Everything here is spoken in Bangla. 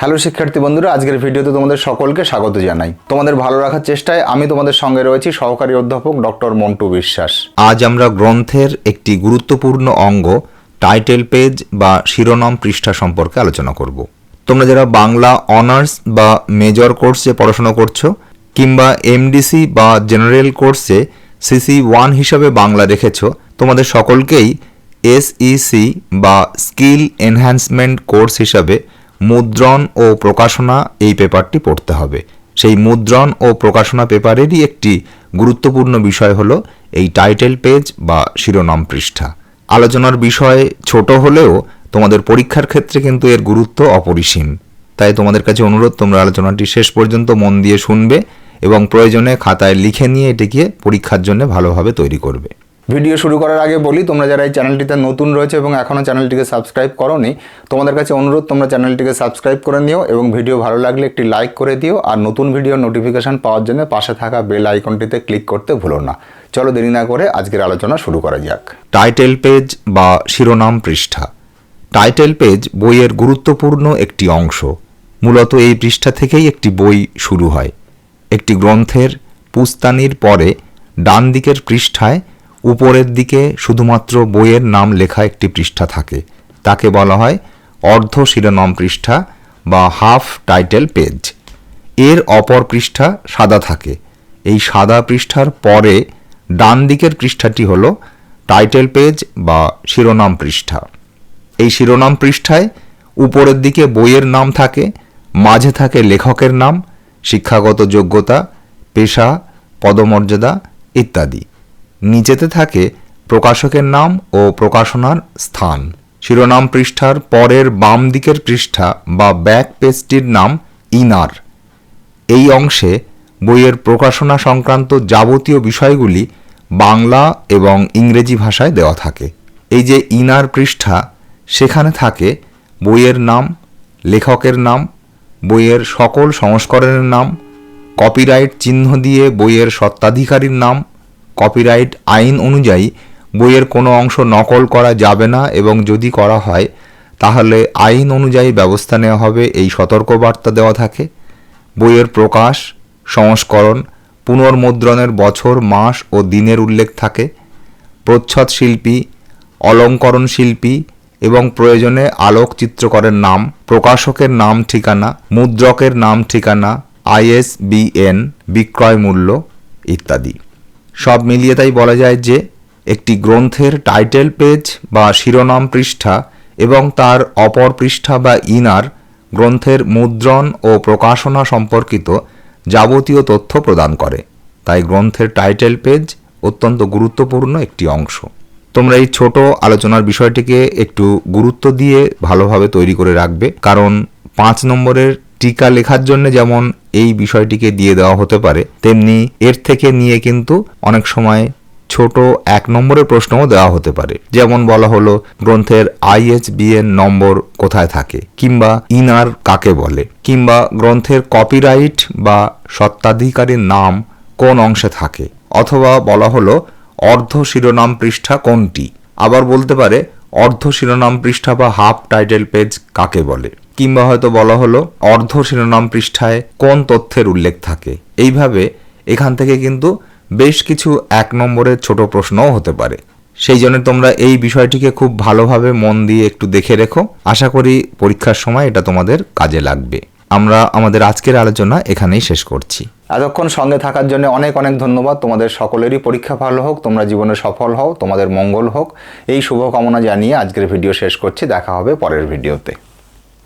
হ্যালো শিক্ষার্থী বন্ধুরা, আজকের ভিডিওতে তোমাদের সকলকে স্বাগত জানাই। তোমাদের ভালো রাখার চেষ্টায় আমি তোমাদের সঙ্গে রয়েছি সহকারী অধ্যাপক ডক্টর মন্টু বিশ্বাস। আজ আমরা গ্রন্থের একটি গুরুত্বপূর্ণ অঙ্গ, টাইটেল পেজ বা শিরোনাম পৃষ্ঠা সম্পর্কে আলোচনা করব। তোমরা যারা বাংলা অনার্স বা মেজর কোর্সে পড়াশোনা করছ, কিংবা এমডিসি বা জেনারেল কোর্সে সিসি ওয়ান হিসাবে বাংলা রেখেছো তোমাদের সকলকেই এসইসি বা স্কিল এনহ্যান্সমেন্ট কোর্স হিসাবে মুদ্রণ ও প্রকাশনা এই পেপারটি পড়তে হবে। সেই মুদ্রণ ও প্রকাশনা পেপারেরই একটি গুরুত্বপূর্ণ বিষয় হল এই টাইটেল পেজ বা শিরোনাম পৃষ্ঠা। আলোচনার বিষয় ছোট হলেও তোমাদের পরীক্ষার ক্ষেত্রে কিন্তু এর গুরুত্ব অপরিসীম। তাই তোমাদের কাছে অনুরোধ, তোমরা আলোচনাটি শেষ পর্যন্ত মন দিয়ে শুনবে এবং প্রয়োজনে খাতায় লিখে নিয়ে এটিকে পরীক্ষার জন্য ভালোভাবে তৈরি করবে। ভিডিও শুরু করার আগে বলি, তোমরা যারা এই চ্যানেলটিতে নতুন রয়েছে এবং এখনও চ্যানেলটিকে সাবস্ক্রাইব করোনি, তোমাদের কাছে অনুরোধ, তোমরা চ্যানেলটিকে সাবস্ক্রাইব করে নিও এবং ভিডিও ভালো লাগলে একটি লাইক করে দিও আর নতুন ভিডিও নোটিফিকেশন পাওয়ার জন্য পাশে থাকা বেল আইকনটিতে ক্লিক করতে ভুলো না। চলো দেরি না করে আজকের আলোচনা শুরু করা যাক। টাইটেল পেজ বা শিরোনাম পৃষ্ঠা। টাইটেল পেজ বইয়ের গুরুত্বপূর্ণ একটি অংশ। মূলত এই পৃষ্ঠা থেকেই একটি বই শুরু হয়। একটি গ্রন্থের পুস্তানির পরে ডান দিকের পৃষ্ঠায় উপরের দিকে শুধুমাত্র বইয়ের নাম লেখা একটি পৃষ্ঠা থাকে। তাকে বলা হয় অর্ধ শিরোনাম পৃষ্ঠা বা হাফ টাইটেল পেজ। এর অপর পৃষ্ঠা সাদা থাকে। এই সাদা পৃষ্ঠার পরে ডান দিকের পৃষ্ঠাটি হল টাইটেল পেজ বা শিরোনাম পৃষ্ঠা। এই শিরোনাম পৃষ্ঠায় উপরের দিকে বইয়ের নাম থাকে, মাঝে থাকে লেখকের নাম, শিক্ষাগত যোগ্যতা, পেশা, পদমর্যাদা ইত্যাদি। নিচেতে থাকে প্রকাশকের নাম ও প্রকাশনার স্থান। শিরোনাম পৃষ্ঠার পরের বাম দিকের পৃষ্ঠা বা ব্যাক পেজটির নাম ইনার। এই অংশে বইয়ের প্রকাশনা সংক্রান্ত যাবতীয় বিষয়গুলি বাংলা এবং ইংরেজি ভাষায় দেওয়া থাকে। এই যে ইনার পৃষ্ঠা, সেখানে থাকে বইয়ের নাম, লেখকের নাম, বইয়ের সকল সংস্করণের নাম কপিরাইট চিহ্ন দিয়ে বইয়ের সত্ত্বাধিকারীর নাম কপিরাইট আইন অনুযায়ী বইয়ের কোনো অংশ নকল করা যাবে না এবং যদি করা হয়, তাহলে আইন অনুযায়ী ব্যবস্থা নেওয়া হবে এই সতর্কবার্তা দেওয়া থাকে। বইয়ের প্রকাশ, সংস্করণ, পুনর্মুদ্রণের বছর, মাস ও দিনের উল্লেখ থাকে। প্রচ্ছদ শিল্পী, অলঙ্করণ শিল্পী এবং প্রয়োজনে আলোক চিত্রকরের নাম, প্রকাশকের নাম ঠিকানা, মুদ্রকের নাম ঠিকানা, আইএসবিএন, বিক্রয় মূল্য ইত্যাদি। সব মিলিয়ে তাই বলা যায় যে একটি গ্রন্থের টাইটেল পেজ বা শিরোনাম পৃষ্ঠা এবং তার অপর পৃষ্ঠা বা ইনার গ্রন্থের মুদ্রণ ও প্রকাশনা সম্পর্কিত যাবতীয় তথ্য প্রদান করে। তাই গ্রন্থের টাইটেল পেজ অত্যন্ত গুরুত্বপূর্ণ একটি অংশ। তোমরা এই ছোট আলোচনার বিষয়টিকে একটু গুরুত্ব দিয়ে ভালোভাবে তৈরি করে রাখবে, কারণ পাঁচ নম্বরের টিকা লেখার জন্য যেমন এই বিষয়টিকে দিয়ে দেওয়া হতে পারে, তেমনি এর থেকে নিয়ে কিন্তু অনেক সময় ছোট এক নম্বরের প্রশ্নও দেওয়া হতে পারে। যেমন বলা হলো, গ্রন্থের আইএসবিএন নম্বর কোথায় থাকে, কিংবা ইনার কাকে বলে, কিংবা গ্রন্থের কপিরাইট বা সত্ত্বাধিকারীর নাম কোন অংশে থাকে, অথবা বলা হলো, অর্ধ শিরোনাম পৃষ্ঠা কোনটি। আবার বলতে পারে, অর্ধ শিরোনাম পৃষ্ঠা বা হাফ টাইটেল পেজ কাকে বলে। কিংবা হয়তো বলা হলো অর্ধ শিরোনাম পৃষ্ঠায় কোন তথ্যের উল্লেখ থাকে। এইভাবে এখান থেকে কিন্তু বেশ কিছু এক নম্বরের ছোট প্রশ্নও হতে পারে। সেই জন্য তোমরা এই বিষয়টিকে খুব ভালোভাবে মন দিয়ে একটু দেখে রেখো। আশা করি পরীক্ষার সময় এটা তোমাদের কাজে লাগবে। আমরা আমাদের আজকের আলোচনা এখানেই শেষ করছি। এতক্ষণ সঙ্গে থাকার জন্য অনেক অনেক ধন্যবাদ। তোমাদের সকলেরই পরীক্ষা ভালো হোক, তোমরা জীবনে সফল হও, তোমাদের মঙ্গল হোক। এই শুভকামনা জানিয়ে আজকের ভিডিও শেষ করছি। দেখা হবে পরের ভিডিওতে।